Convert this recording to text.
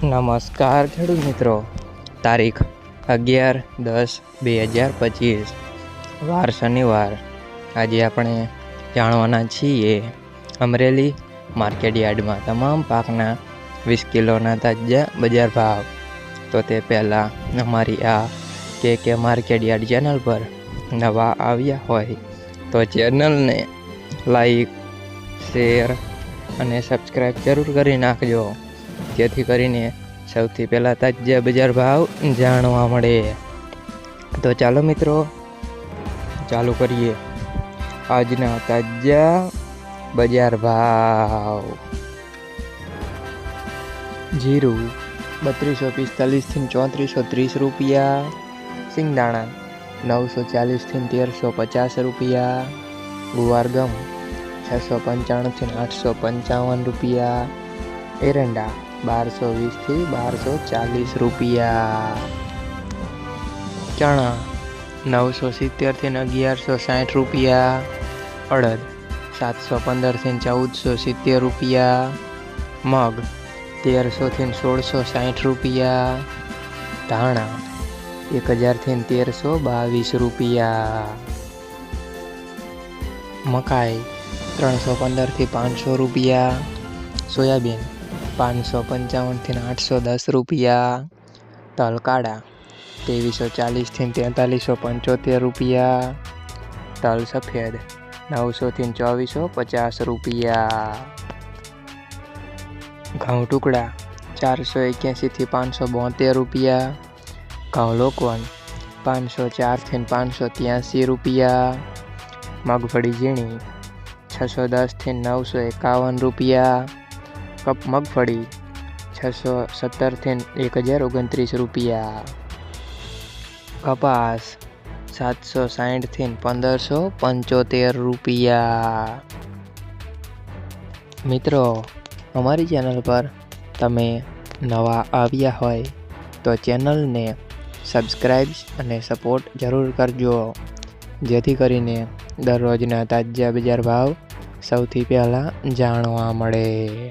નમસ્કાર ખેડૂત મિત્રો. તારીખ અગિયાર દસ બે હજાર પચીસ. વાર શનિવાર. આજે આપણે જાણવાના છીએ અમરેલી માર્કેટ યાર્ડમાં તમામ પાકના વીસ કિલોના તાજા બજાર ભાવ. તો તે પહેલાં અમારી આ કે કે માર્કેટ યાર્ડ ચેનલ પર નવા આવ્યા હોય તો ચેનલને લાઈક, શેર અને સબસ્ક્રાઈબ જરૂર કરી નાખજો. જેથી કરીને સૌથી પહેલાં તાજા બજાર ભાવ જાણવા મળે. તો ચાલો મિત્રો, ચાલુ કરીએ. આજના તાજા બજાર ભાવ. જીરું બત્રીસો પિસ્તાલીસથી ચોત્રીસો ત્રીસ રૂપિયા. સિંગદાણા નવસો ચાલીસથી તેરસો પચાસ રૂપિયા. ગુવારગમ છસો પંચાણુંથી આઠસો પંચાવન રૂપિયા. એરંડા બારસો વીસથી બારસો ચાલીસ રૂપિયા. ચણા નવસો સિત્તેરથી અગિયારસો સાઠ રૂપિયા. અડદ સાતસો પંદરથી ચૌદસો સિત્તેર રૂપિયા. મગ તેરસોથી સોળસો સાઠ રૂપિયા. ધાણા એક હજારથી તેરસો બાવીસ રૂપિયા. મકાઈ ત્રણસો પંદરથી પાંચસો રૂપિયા. સોયાબીન પાંચસો પંચાવનથી આઠસો દસ રૂપિયા. તલ કાળા ત્રેવીસો ચાલીસથી તેતાલીસો પંચોતેર રૂપિયા. તલ સફેદ નવસોથી ચોવીસો પચાસ રૂપિયા. ઘઉં ટુકડા ચારસો એક્યાસીથી પાંચસો બોતેર રૂપિયા. ઘઉં લોકવન પાંચસો ચારથી પાંચસો ત્યાંસી રૂપિયા. મગફળી ઝીણી છસો દસથી નવસો એકાવન રૂપિયા. કપ મગફળી છસો સત્તરથી એક હજાર ઓગણત્રીસ રૂપિયા. કપાસ સાતસો સાઠથી પંદરસો પંચોતેર રૂપિયા. મિત્રો, અમારી ચેનલ પર તમે નવા આવ્યા હોય તો ચેનલને સબસ્ક્રાઈબ અને સપોર્ટ જરૂર કરજો. જેથી કરીને દરરોજના તાજા બજાર ભાવ સૌથી પહેલાં જાણવા મળે.